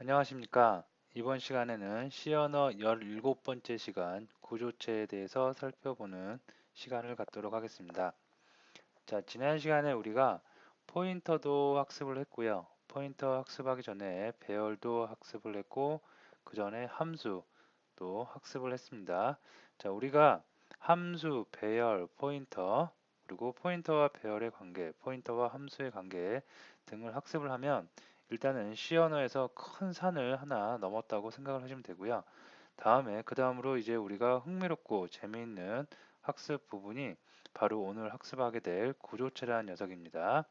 안녕하십니까. 이번 시간에는 C 언어 17번째 시간 구조체에 대해서 살펴보는 시간을 갖도록 하겠습니다. 자, 지난 시간에 우리가 포인터도 학습을 했고요. 포인터 학습하기 전에 배열도 학습을 했고 그 전에 함수도 학습을 했습니다. 자, 우리가 함수, 배열, 포인터 그리고 포인터와 배열의 관계, 포인터와 함수의 관계 등을 학습을 하면 일단은 언어에서 큰 산을 하나 넘었다고 생각을 하시면 되고요. 다음에 그 다음으로 이제 우리가 흥미롭고 재미있는 학습 부분이 바로 오늘 학습하게 될 구조체라는 녀석입니다.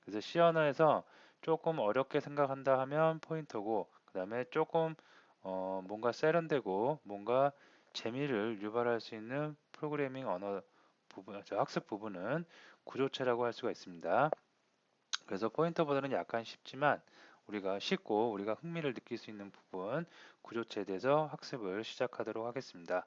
그래서 언어에서 조금 어렵게 생각한다 하면 포인터고 그 다음에 조금 어 뭔가 세련되고 뭔가 재미를 유발할 수 있는 프로그래밍 언어 부분, 학습 부분은 구조체라고 할 수가 있습니다. 그래서 포인터보다는 약간 쉽지만 우리가 쉽고 우리가 흥미를 느낄 수 있는 부분 구조체에 대해서 학습을 시작하도록 하겠습니다.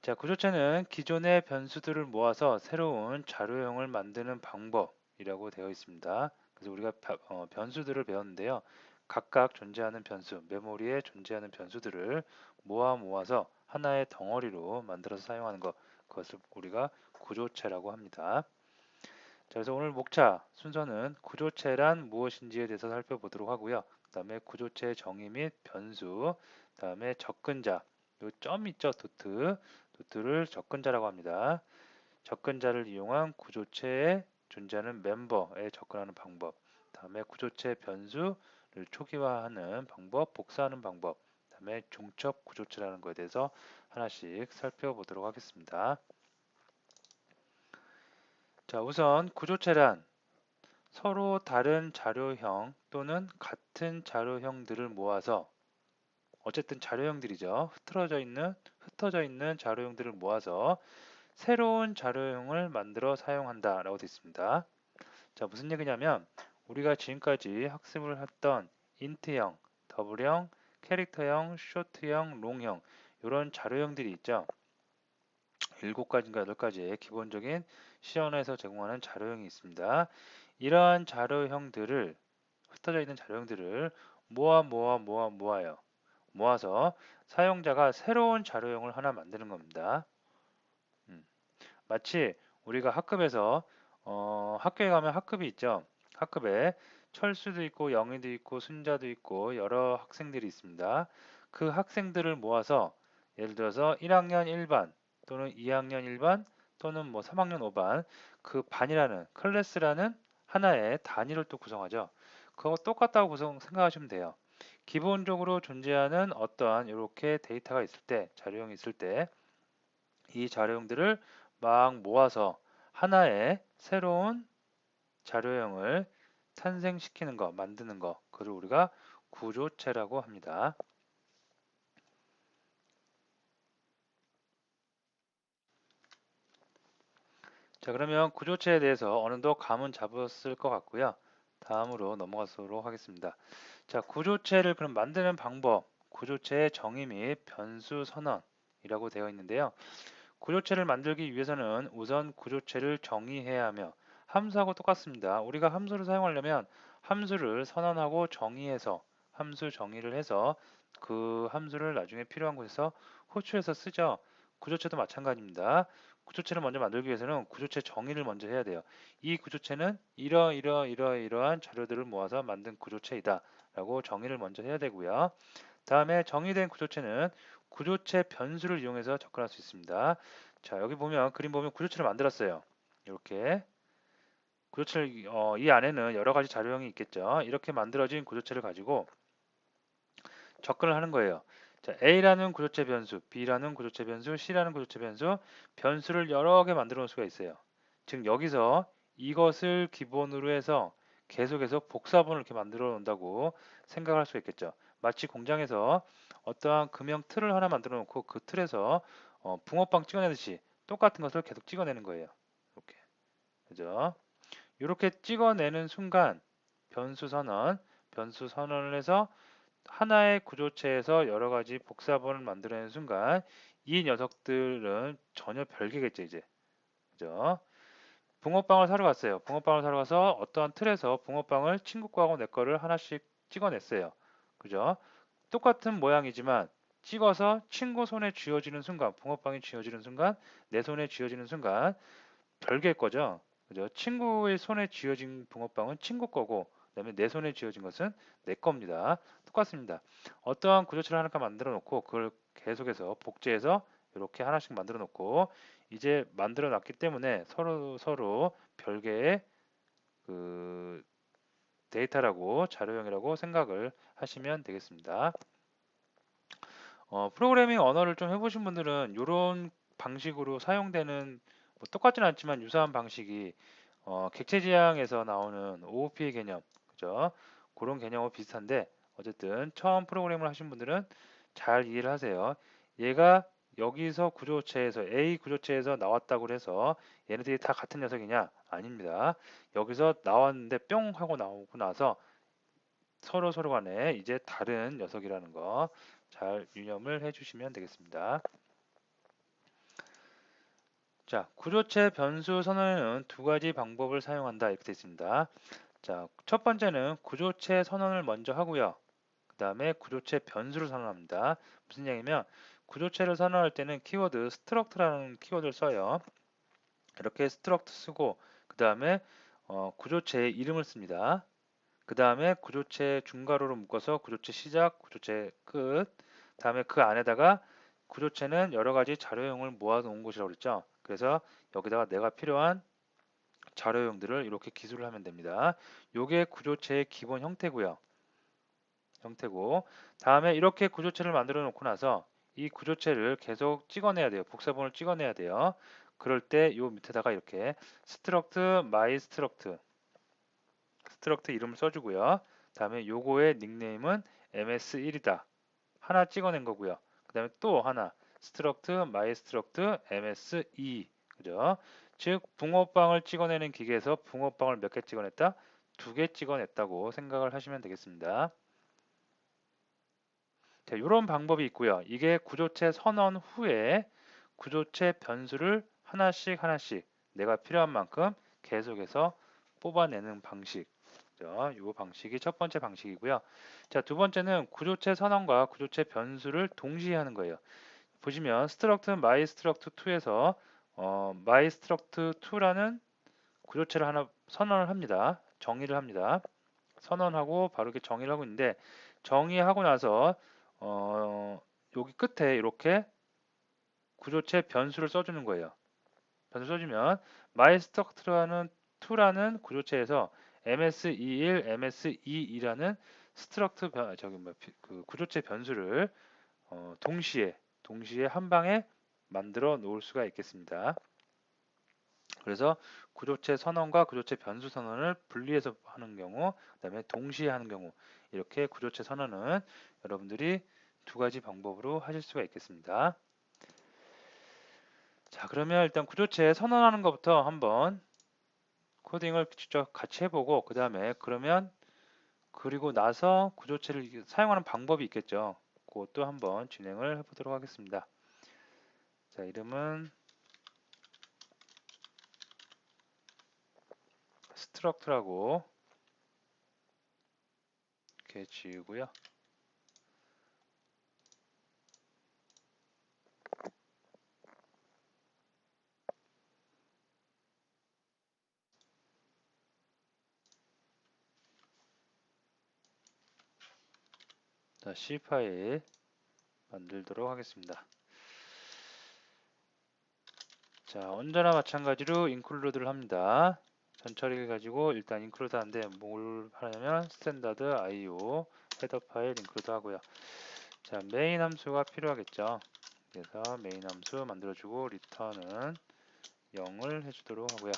자, 구조체는 기존의 변수들을 모아서 새로운 자료형을 만드는 방법이라고 되어 있습니다. 그래서 우리가 어, 변수들을 배웠는데요. 각각 존재하는 변수, 메모리에 존재하는 변수들을 모아 모아서 하나의 덩어리로 만들어서 사용하는 것, 그것을 우리가 구조체라고 합니다. 자, 그래서 오늘 목차 순서는 구조체란 무엇인지에 대해서 살펴보도록 하고요. 그 다음에 구조체의 정의 및 변수, 그 다음에 접근자, 요 점 있죠, 도트, 도트를 접근자라고 합니다. 접근자를 이용한 구조체에 존재하는 멤버에 접근하는 방법, 다음에 구조체 변수를 초기화하는 방법, 복사하는 방법, 다음에 중첩 구조체라는 것에 대해서 하나씩 살펴보도록 하겠습니다. 자, 우선 구조체란 서로 다른 자료형 또는 같은 자료형들을 모아서 어쨌든 자료형들이죠. 흩어져 있는 흩어져 있는 자료형들을 모아서 새로운 자료형을 만들어 사용한다 라고 되어 있습니다. 자, 무슨 얘기냐면 우리가 지금까지 학습을 했던 인트형, 더블형, 캐릭터형, 쇼트형, 롱형 이런 자료형들이 있죠. 일곱 가지인가 여덟 가지의 기본적인 시연에서 제공하는 자료형이 있습니다. 이러한 자료형들을 흩어져 있는 자료형들을 모아 모아 모아 모아요. 모아서 사용자가 새로운 자료형을 하나 만드는 겁니다. 음. 마치 우리가 학급에서 어, 학교에 가면 학급이 있죠. 학급에 철수도 있고 영희도 있고 순자도 있고 여러 학생들이 있습니다. 그 학생들을 모아서 예를 들어서 1학년 1반 또는 2학년 1반 또는 뭐 3학년 5반 그 반이라는 클래스라는 하나의 단위를 또 구성하죠. 그거 똑같다고 구성 생각하시면 돼요. 기본적으로 존재하는 어떠한 이렇게 데이터가 있을 때 자료형이 있을 때 이 자료형들을 막 모아서 하나의 새로운 자료형을 탄생시키는 거, 만드는 거, 그를 우리가 구조체라고 합니다. 자 그러면 구조체에 대해서 어느 정도 감은 잡았을 것 같고요. 다음으로 넘어가도록 하겠습니다. 자 구조체를 그럼 만드는 방법, 구조체의 정의 및 변수 선언이라고 되어 있는데요. 구조체를 만들기 위해서는 우선 구조체를 정의해야 하며 함수하고 똑같습니다. 우리가 함수를 사용하려면 함수를 선언하고 정의해서 함수 정의를 해서 그 함수를 나중에 필요한 곳에서 호출해서 쓰죠. 구조체도 마찬가지입니다. 구조체를 먼저 만들기 위해서는 구조체 정의를 먼저 해야 돼요. 이 구조체는 이러 이러 이러 이러한 자료들을 모아서 만든 구조체이다 라고 정의를 먼저 해야 되고요. 다음에 정의된 구조체는 구조체 변수를 이용해서 접근할 수 있습니다. 자 여기 보면 그림 보면 구조체를 만들었어요. 이렇게 구조체를 어, 이 안에는 여러 가지 자료형이 있겠죠. 이렇게 만들어진 구조체를 가지고 접근을 하는 거예요. 자, A라는 구조체 변수, B라는 구조체 변수, C라는 구조체 변수, 변수를 여러 개 만들어 놓을 수가 있어요. 즉 여기서 이것을 기본으로 해서 계속해서 복사본을 이렇게 만들어 놓는다고 생각할 수 있겠죠. 마치 공장에서 어떠한 금형 틀을 하나 만들어 놓고 그 틀에서 어, 붕어빵 찍어내듯이 똑같은 것을 계속 찍어내는 거예요. 이렇게. 그죠? 이렇게 찍어내는 순간 변수 선언, 변수 선언을 해서 하나의 구조체에서 여러 가지 복사본을 만들어내는 순간 이 녀석들은 전혀 별개겠죠 이제 그죠 붕어빵을 사러 갔어요 붕어빵을 사러 가서 어떠한 틀에서 붕어빵을 친구 거하고 내 거를 하나씩 찍어냈어요 그죠? 똑같은 모양이지만 찍어서 친구 손에 쥐어지는 순간, 붕어빵이 쥐어지는 순간, 내 손에 쥐어지는 순간 별개의 거죠. 그죠? 친구의 손에 쥐어진 붕어빵은 친구 거고, 그다음에 내 손에 쥐어진 것은 내 겁니다. 똑같습니다. 어떠한 구조체를 하나가 만들어 놓고 그걸 계속해서 복제해서 이렇게 하나씩 만들어 놓고 이제 만들어 놨기 때문에 서로 서로 별개의 그 데이터라고 자료형이라고 생각을 하시면 되겠습니다. 어, 프로그래밍 언어를 좀 해보신 분들은 이런 방식으로 사용되는 뭐 똑같진 않지만 유사한 방식이 어, 객체지향에서 나오는 OOP의 개념, 그죠? 그런 개념과 비슷한데 어쨌든 처음 프로그램을 하신 분들은 잘 이해를 하세요. 얘가 여기서 구조체에서 A 구조체에서 나왔다고 해서 얘네들이 다 같은 녀석이냐? 아닙니다. 여기서 나왔는데 뿅 하고 나오고 나서 서로 서로 간에 이제 다른 녀석이라는 거 잘 유념을 해주시면 되겠습니다. 자, 구조체 변수 선언에는 두 가지 방법을 사용한다 이렇게 되어 있습니다. 자, 첫 번째는 구조체 선언을 먼저 하고요. 그 다음에 구조체 변수를 선언합니다. 무슨 얘기냐면 구조체를 선언할 때는 키워드 struct라는 키워드를 써요. 이렇게 struct 쓰고 그 다음에 어, 구조체의 이름을 씁니다. 그 다음에 구조체 중괄호로 묶어서 구조체 시작, 구조체 끝. 다음에 그 안에다가 구조체는 여러 가지 자료형을 모아놓은 곳이라고 그랬죠. 그래서 여기다가 내가 필요한 자료형들을 이렇게 기술을 하면 됩니다. 요게 구조체의 기본 형태고요. 형태고 다음에 이렇게 구조체를 만들어 놓고 나서 이 구조체를 계속 찍어내야 돼요. 복사본을 찍어내야 돼요. 그럴 때 요 밑에다가 이렇게 struct my struct 스트럭트 이름을 써주고요. 다음에 요거의 닉네임은 ms1이다. 하나 찍어낸 거고요. 그 다음에 또 하나 스트럭트 마이 스트럭트 ms2 그죠? 즉 붕어빵을 찍어내는 기계에서 붕어빵을 몇 개 찍어냈다? 두 개 찍어냈다고 생각을 하시면 되겠습니다. 자, 이런 방법이 있고요. 이게 구조체 선언 후에 구조체 변수를 하나씩 하나씩 내가 필요한 만큼 계속해서 뽑아내는 방식 이 방식이 첫 번째 방식이고요. 자, 두 번째는 구조체 선언과 구조체 변수를 동시에 하는 거예요. 보시면 struct my struct 2에서 어, my struct 2라는 구조체를 하나 선언을 합니다. 정의를 합니다. 선언하고 바로 이렇게 정의를 하고 있는데 정의하고 나서 어, 여기 끝에 이렇게 구조체 변수를 써주는 거예요. 변수 써주면 my struct라는 2라는 구조체에서 ms21, ms22라는 스트럭트 변, 저기 뭐, 그 구조체 변수를 어, 동시에 동시에 한 방에 만들어 놓을 수가 있겠습니다. 그래서 구조체 선언과 구조체 변수 선언을 분리해서 하는 경우, 그 다음에 동시에 하는 경우 이렇게 구조체 선언은 여러분들이 두 가지 방법으로 하실 수가 있겠습니다. 자 그러면 일단 구조체 선언하는 것부터 한번 코딩을 직접 같이 해보고 그 다음에 그러면 그리고 나서 구조체를 사용하는 방법이 있겠죠. 그것도 한번 진행을 해보도록 하겠습니다. 자 이름은 스트럭트라고 이렇게 지우고요. 자, C 파일 만들도록 하겠습니다. 자, 언제나 마찬가지로 인클루드를 합니다. 전처리를 가지고 일단 인클루드 하는데 뭘 하냐면 스탠다드 IO 헤더 파일 인클루드 하고요. 자, 메인 함수가 필요하겠죠. 그래서 메인 함수 만들어주고 리턴은 0을 해주도록 하고요.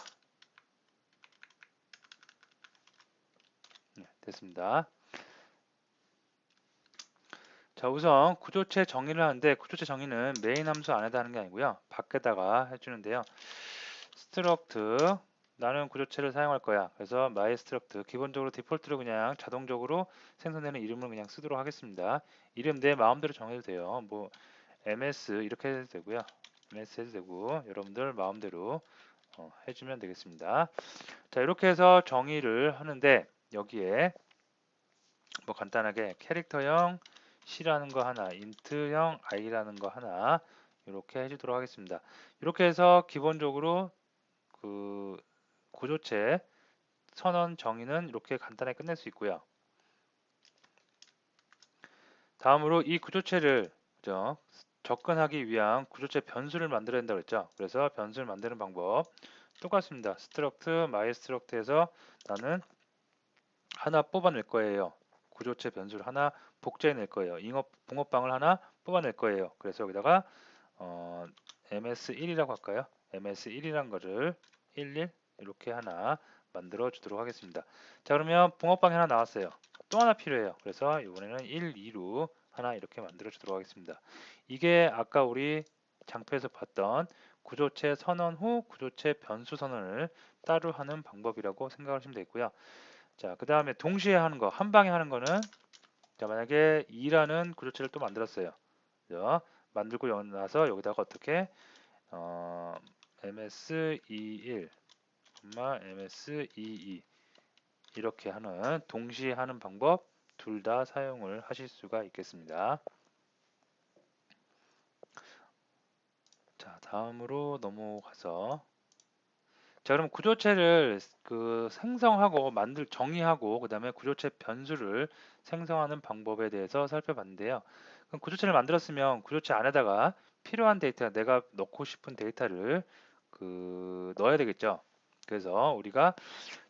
네, 됐습니다. 자 우선 구조체 정의를 하는데 구조체 정의는 메인 함수 안에다 하는 게 아니고요. 밖에다가 해주는데요. Struct 나는 구조체를 사용할 거야. 그래서 my struct 기본적으로 디폴트로 그냥 자동적으로 생성되는 이름을 그냥 쓰도록 하겠습니다. 이름 내 마음대로 정해도 돼요. 뭐 ms 이렇게 해도 되고요. ms 해도 되고 여러분들 마음대로 어, 해주면 되겠습니다. 자 이렇게 해서 정의를 하는데 여기에 뭐 간단하게 캐릭터형 c라는 거 하나, 인트형 i라는 거 하나 이렇게 해주도록 하겠습니다. 이렇게 해서 기본적으로 그 구조체 선언 정의는 이렇게 간단하게 끝낼 수 있고요. 다음으로 이 구조체를 그죠? 접근하기 위한 구조체 변수를 만들어야 된다고 했죠. 그래서 변수를 만드는 방법 똑같습니다. struct, mystruct에서 나는 하나 뽑아낼 거예요. 구조체 변수를 하나 복제해낼 거예요. 잉업, 붕어빵을 하나 뽑아낼 거예요. 그래서 여기다가 어, ms1이라고 할까요? ms1이란 거를 11 이렇게 하나 만들어 주도록 하겠습니다. 자 그러면 붕어빵이 하나 나왔어요. 또 하나 필요해요. 그래서 이번에는 1, 2로 하나 이렇게 만들어 주도록 하겠습니다. 이게 아까 우리 장표에서 봤던 구조체 선언 후 구조체 변수 선언을 따로 하는 방법이라고 생각하시면 되겠고요. 자, 그 다음에 동시에 하는 거, 한 방에 하는 거는 자, 만약에 2라는 구조체를 또 만들었어요. 그죠? 만들고 나서 여기다가 어떻게 어, ms21, ms22 이렇게 하는 동시에 하는 방법 둘 다 사용을 하실 수가 있겠습니다. 자, 다음으로 넘어가서 자, 그럼 구조체를 그 생성하고 만들 정의하고 그다음에 구조체 변수를 생성하는 방법에 대해서 살펴봤는데요. 그럼 구조체를 만들었으면 구조체 안에다가 필요한 데이터, 내가 넣고 싶은 데이터를 그 넣어야 되겠죠. 그래서 우리가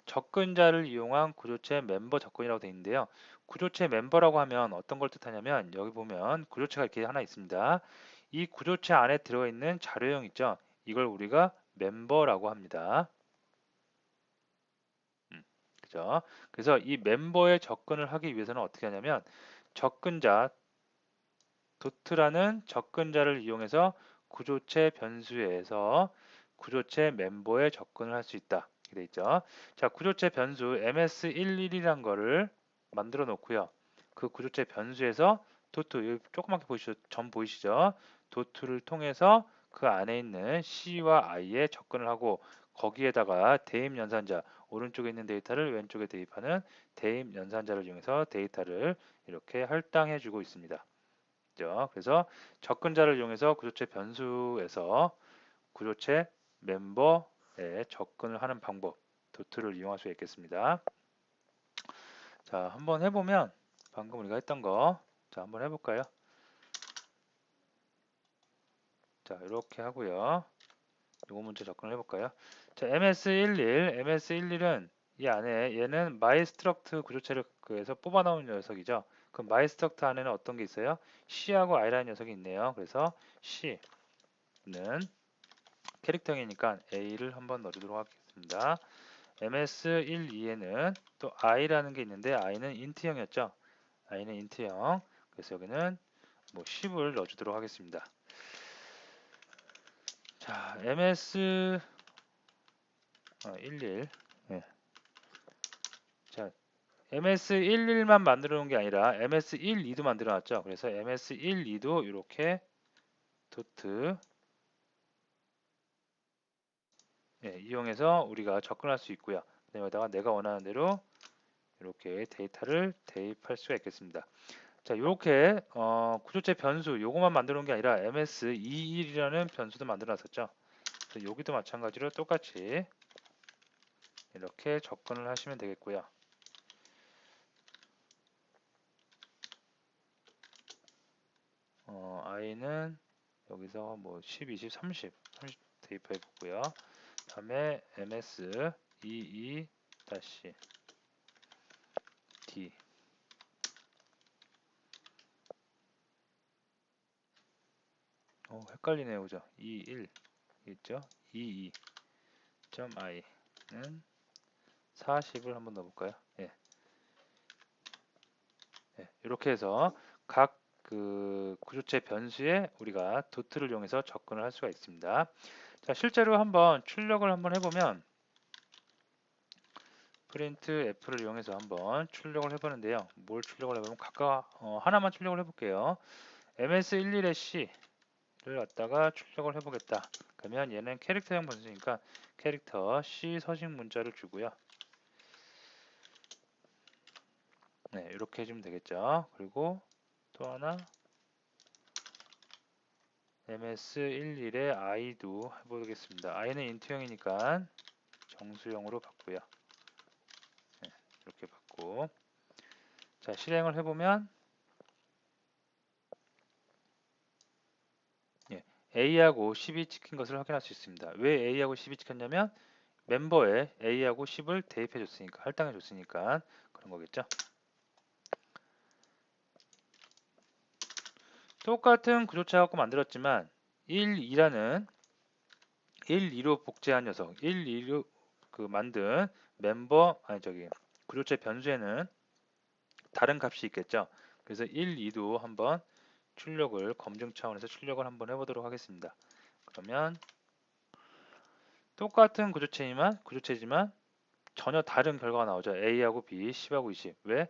접근자를 이용한 구조체 멤버 접근이라고 되어 있는데요. 구조체 멤버라고 하면 어떤 걸 뜻하냐면 여기 보면 구조체가 이렇게 하나 있습니다. 이 구조체 안에 들어있는 자료형 있죠. 이걸 우리가 멤버라고 합니다. 음, 그죠? 그래서 이 멤버에 접근을 하기 위해서는 어떻게 하냐면 접근자 도트라는 접근자를 이용해서 구조체 변수에서 구조체 멤버에 접근을 할 수 있다. 이렇게 돼 있죠. 자, 구조체 변수 ms11이란 거를 만들어 놓고요. 그 구조체 변수에서 도트 조그맣게 보이시죠? 점 보이시죠? 도트를 통해서 그 안에 있는 C와 I에 접근을 하고 거기에다가 대입 연산자 오른쪽에 있는 데이터를 왼쪽에 대입하는 대입 연산자를 이용해서 데이터를 이렇게 할당해 주고 있습니다. 그래서 접근자를 이용해서 구조체 변수에서 구조체 멤버에 접근을 하는 방법 도트를 이용할 수 있겠습니다. 자 한번 해보면 방금 우리가 했던 거 자 한번 해볼까요? 자 이렇게 하고요. 이거 문제 접근을 해볼까요? 자 ms11 ms11은 이 안에 얘는 mystruct 구조체를 그에서 뽑아 나온 녀석이죠. 그럼 mystruct 안에는 어떤 게 있어요? c하고 i라는 녀석이 있네요. 그래서 c는 캐릭터이니까 a를 한번 넣어주도록 하겠습니다. ms12에는 또 i라는 게 있는데 i는 int형이었죠. i는 int형. 그래서 여기는 뭐 10을 넣어주도록 하겠습니다. 자, ms 어, 11 네. 자, ms11만 만들어 놓은 게 아니라 ms12도 만들어 놨죠. 그래서 ms12도 이렇게 도트 네, 이용해서 우리가 접근할 수 있고요. 여기다가 내가 원하는 대로 이렇게 데이터를 대입할 수가 있겠습니다. 자, 이렇게 어, 구조체 변수 요것만 만들어 놓은 게 아니라 ms21이라는 변수도 만들어 놨었죠. 여기도 마찬가지로 똑같이 이렇게 접근을 하시면 되겠고요. 어, i는 여기서 뭐 10, 20, 30, 30 대입해 보고요. 다음에 ms 22 다시 d 어, 헷갈리네요, 그죠? 21 있죠? 22.i는 40을 한번 넣어볼까요? 예. 예, 이렇게 해서 각 그 구조체 변수에 우리가 도트를 이용해서 접근을 할 수가 있습니다. 자, 실제로 한번 출력을 한번 해보면 프린트 F를 이용해서 한번 출력을 해보는데요. 뭘 출력을 해보면 각각 어, 하나만 출력을 해볼게요. ms11의 C 를 갖다가 출력을 해보겠다. 그러면 얘는 캐릭터형 변수니까 캐릭터 C 서식 문자를 주고요. 네, 이렇게 해주면 되겠죠. 그리고 또 하나 ms11의 i도 해보겠습니다. i는 인트형이니까 정수형으로 바꾸요. 네, 이렇게 받고 자 실행을 해보면 예, A하고 10이 찍힌 것을 확인할 수 있습니다. 왜 A하고 10이 찍혔냐면 멤버에 A하고 10을 대입해 줬으니까 할당해 줬으니까 그런 거겠죠. 똑같은 구조체 갖고 만들었지만 1, 2라는 1, 2로 복제한 녀석 1, 2로 그 만든 멤버 아니 저기 구조체 변수에는 다른 값이 있겠죠. 그래서 1, 2도 한번 출력을 검증 차원에서 출력을 한번 해보도록 하겠습니다. 그러면 똑같은 구조체지만 구조체지만 전혀 다른 결과가 나오죠. A하고 B, 10하고 20. 왜?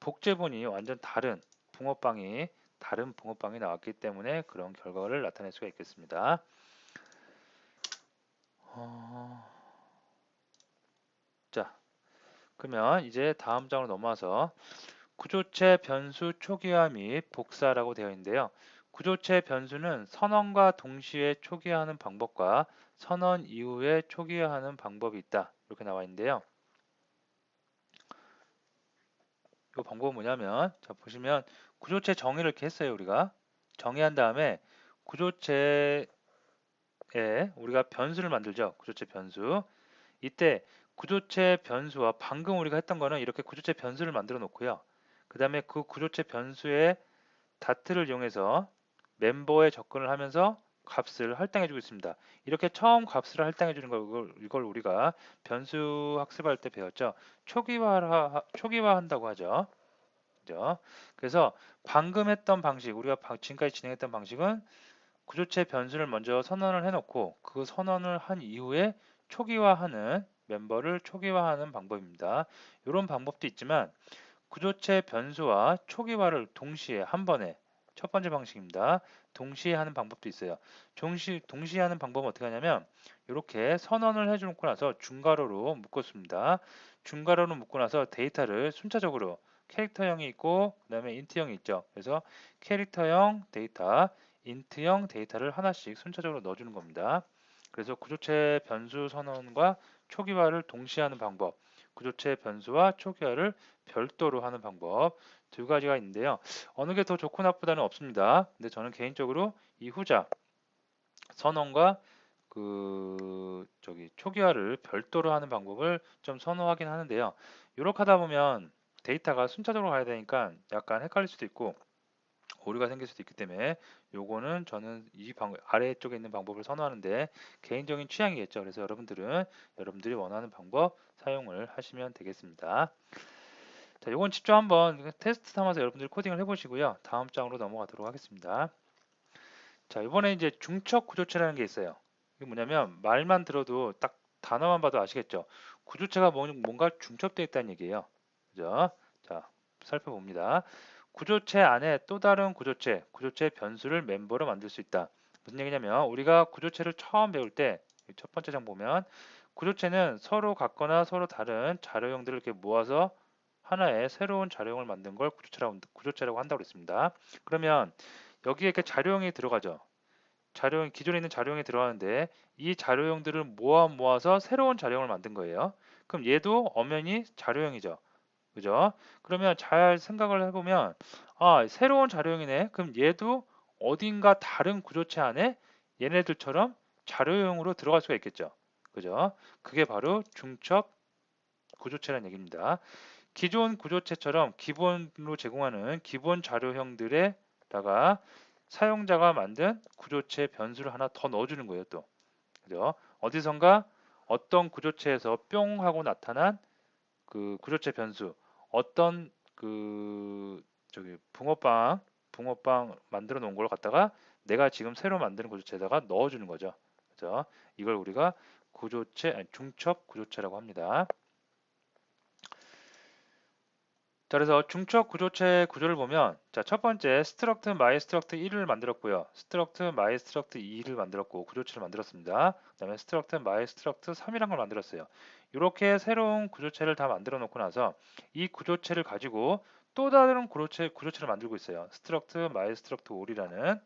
복제본이 완전 다른 붕어빵이 다른 붕어빵이 나왔기 때문에 그런 결과를 나타낼 수가 있겠습니다. 어... 자, 그러면 이제 다음 장으로 넘어와서 구조체 변수 초기화 및 복사라고 되어 있는데요. 구조체 변수는 선언과 동시에 초기화하는 방법과 선언 이후에 초기화하는 방법이 있다. 이렇게 나와 있는데요. 이 방법은 뭐냐면 자 보시면 구조체 정의를 이렇게 했어요 우리가 정의한 다음에 구조체에 우리가 변수를 만들죠 구조체 변수 이때 구조체 변수와 방금 우리가 했던 거는 이렇게 구조체 변수를 만들어 놓고요 그 다음에 그 구조체 변수의 다트를 이용해서 멤버에 접근을 하면서 값을 할당해 주고 있습니다. 이렇게 처음 값을 할당해 주는 걸 이걸 우리가 변수 학습할 때 배웠죠. 초기화 초기화한다고 하죠. 그죠? 그래서 방금 했던 방식 우리가 지금까지 진행했던 방식은 구조체 변수를 먼저 선언을 해놓고 그 선언을 한 이후에 초기화하는 멤버를 초기화하는 방법입니다. 이런 방법도 있지만 구조체 변수와 초기화를 동시에 한 번에 첫 번째 방식입니다. 동시에 하는 방법도 있어요. 동시, 동시에 하는 방법은 어떻게 하냐면 이렇게 선언을 해주고 나서 중괄호로 묶었습니다. 중괄호로 묶고 나서 데이터를 순차적으로 캐릭터형이 있고 그 다음에 인트형이 있죠. 그래서 캐릭터형 데이터, 인트형 데이터를 하나씩 순차적으로 넣어주는 겁니다. 그래서 구조체 변수 선언과 초기화를 동시에 하는 방법, 구조체 변수와 초기화를 별도로 하는 방법 두 가지가 있는데요. 어느 게 더 좋고 나쁘다는 없습니다. 근데 저는 개인적으로 이 후자 선언과 그 저기 초기화를 별도로 하는 방법을 좀 선호하긴 하는데요. 이렇게 하다 보면 데이터가 순차적으로 가야 되니까 약간 헷갈릴 수도 있고 오류가 생길 수도 있기 때문에 요거는 저는 이 방법 아래쪽에 있는 방법을 선호하는데 개인적인 취향이겠죠. 그래서 여러분들은 여러분들이 원하는 방법 사용을 하시면 되겠습니다. 자, 요건 직접 한번 테스트 삼아서 여러분들이 코딩을 해보시고요. 다음 장으로 넘어가도록 하겠습니다. 자, 이번에 이제 중첩 구조체라는 게 있어요. 이게 뭐냐면 말만 들어도 딱 단어만 봐도 아시겠죠? 구조체가 뭔가 중첩되어 있다는 얘기예요. 그죠? 자, 살펴봅니다. 구조체 안에 또 다른 구조체, 구조체 변수를 멤버로 만들 수 있다. 무슨 얘기냐면 우리가 구조체를 처음 배울 때 첫 번째 장 보면 구조체는 서로 같거나 서로 다른 자료형들을 이렇게 모아서 하나의 새로운 자료형을 만든 걸 구조체라고, 구조체라고 한다고 그랬습니다. 그러면 여기에 이렇게 자료형이 들어가죠. 자료형 기존에 있는 자료형이 들어가는데 이 자료형들을 모아 모아서 새로운 자료형을 만든 거예요. 그럼 얘도 엄연히 자료형이죠. 그죠? 그러면 잘 생각을 해보면 아 새로운 자료형이네. 그럼 얘도 어딘가 다른 구조체 안에 얘네들처럼 자료형으로 들어갈 수가 있겠죠. 그죠? 그게 바로 중첩 구조체라는 얘기입니다. 기존 구조체처럼 기본으로 제공하는 기본 자료형들에다가 사용자가 만든 구조체 변수를 하나 더 넣어주는 거예요. 또 그죠? 어디선가 어떤 구조체에서 뿅 하고 나타난 그 구조체 변수 어떤 그 저기 붕어빵 붕어빵 만들어 놓은 걸 갖다가 내가 지금 새로 만드는 구조체에다가 넣어 주는 거죠. 그죠? 이걸 우리가 구조체 아니, 중첩 구조체라고 합니다. 자, 그래서 중첩 구조체 구조를 보면 자, 첫 번째 struct my struct 1을 만들었고요. struct my struct 2를 만들었고 구조체를 만들었습니다. 그 다음에 struct my struct 3이란 걸 만들었어요. 이렇게 새로운 구조체를 다 만들어 놓고 나서 이 구조체를 가지고 또 다른 구조체, 구조체를 만들고 있어요. struct my struct all이라는?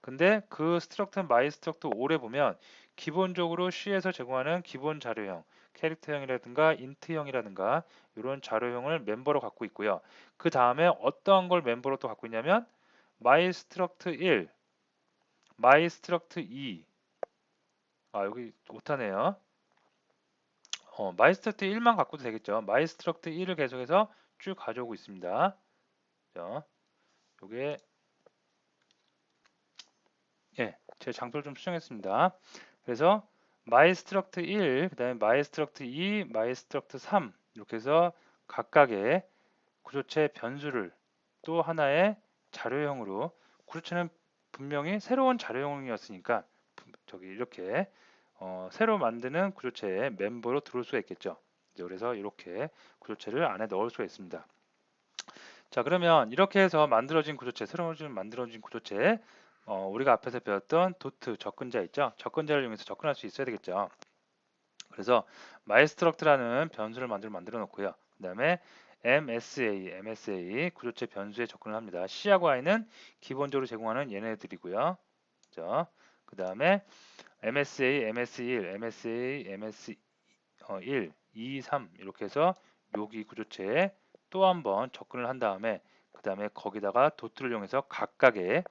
근데 그 struct my struct all에 보면 기본적으로 C에서 제공하는 기본 자료형 캐릭터형이라든가 인트형이라든가 이런 자료형을 멤버로 갖고 있고요. 그 다음에 어떠한 걸 멤버로 또 갖고 있냐면 mystruct 1, mystruct 2. 아 여기 못하네요. 어, mystruct 1만 갖고도 되겠죠. mystruct 1을 계속해서 쭉 가져오고 있습니다. 자, 요게 예, 제 장소를 좀 수정했습니다. 그래서 mystruct 1, 그 다음에 mystruct 2, mystruct 3 이렇게 해서 각각의 구조체 변수를 또 하나의 자료형으로 구조체는 분명히 새로운 자료형이었으니까 저기 이렇게 어, 새로 만드는 구조체의 멤버로 들어올 수가 있겠죠. 그래서 이렇게 구조체를 안에 넣을 수가 있습니다. 자 그러면 이렇게 해서 만들어진 구조체, 새로 만들어진 구조체 어, 우리가 앞에서 배웠던 도트 접근자 있죠? 접근자를 이용해서 접근할 수 있어야 되겠죠. 그래서 mystruct라는 변수를 만들어 만들어 놓고요. 그 다음에 MSA, MSA 구조체 변수에 접근을 합니다. C하고 I는 기본적으로 제공하는 얘네들이고요. 그죠? 그 다음에 MSA, MS1, MSA, MS1, 2, 3 이렇게 해서 여기 구조체에 또 한 번 접근을 한 다음에 그 다음에 거기다가 도트를 이용해서 각각의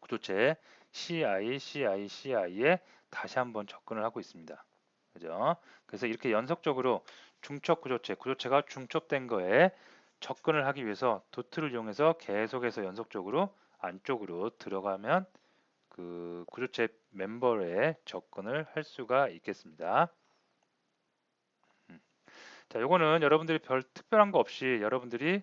구조체 CI, CI, CI에 다시 한번 접근을 하고 있습니다. 그죠? 그래서 이렇게 연속적으로 중첩 구조체, 구조체가 중첩된 거에 접근을 하기 위해서 도트를 이용해서 계속해서 연속적으로 안쪽으로 들어가면 그 구조체 멤버에 접근을 할 수가 있겠습니다. 음. 자, 요거는 여러분들이 별 특별한 거 없이 여러분들이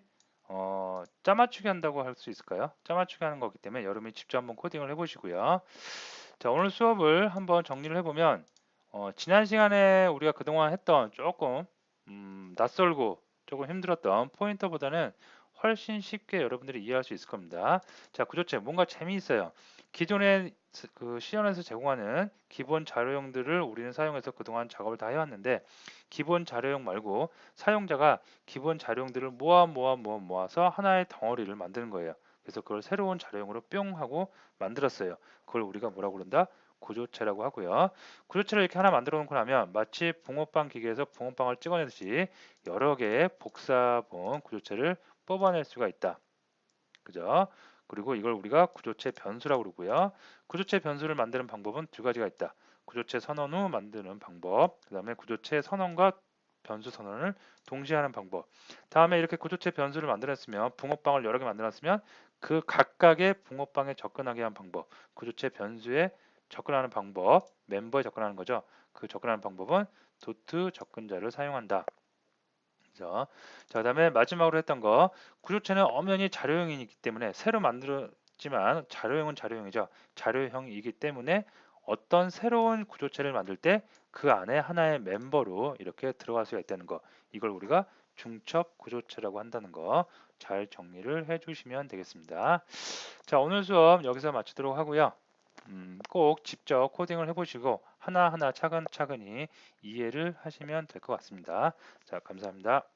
어, 짜맞추기 한다고 할 수 있을까요? 짜맞추기 하는 거기 때문에 여러분이 직접 한번 코딩을 해보시고요. 자, 오늘 수업을 한번 정리를 해보면 어, 지난 시간에 우리가 그동안 했던 조금 음, 낯설고 조금 힘들었던 포인터보다는 훨씬 쉽게 여러분들이 이해할 수 있을 겁니다. 자, 구조체 뭔가 재미있어요. 기존에 그 시연에서 제공하는 기본 자료형들을 우리는 사용해서 그동안 작업을 다 해왔는데 기본 자료형 말고 사용자가 기본 자료형들을 모아 모아 모아 모아서 하나의 덩어리를 만드는 거예요. 그래서 그걸 새로운 자료형으로 뿅 하고 만들었어요. 그걸 우리가 뭐라고 그런다? 구조체라고 하고요. 구조체를 이렇게 하나 만들어 놓고 나면 마치 붕어빵 기계에서 붕어빵을 찍어내듯이 여러 개의 복사본 구조체를 뽑아낼 수가 있다. 그죠? 그리고 이걸 우리가 구조체 변수라고 그러고요. 구조체 변수를 만드는 방법은 두 가지가 있다. 구조체 선언 후 만드는 방법, 그 다음에 구조체 선언과 변수 선언을 동시에 하는 방법. 다음에 이렇게 구조체 변수를 만들었으면 붕어빵을 여러 개 만들었으면 그 각각의 붕어빵에 접근하게 한 방법, 구조체 변수에 접근하는 방법, 멤버에 접근하는 거죠. 그 접근하는 방법은 도트 접근자를 사용한다. 그죠? 자, 그다음에 마지막으로 했던 거 구조체는 엄연히 자료형이기 때문에 새로 만들었지만 자료형은 자료형이죠. 자료형이기 때문에 어떤 새로운 구조체를 만들 때 그 안에 하나의 멤버로 이렇게 들어갈 수가 있다는 거. 이걸 우리가 중첩 구조체라고 한다는 거 잘 정리를 해주시면 되겠습니다. 자, 오늘 수업 여기서 마치도록 하고요. 음, 꼭 직접 코딩을 해보시고 하나하나 차근차근히 이해를 하시면 될 것 같습니다. 자, 감사합니다.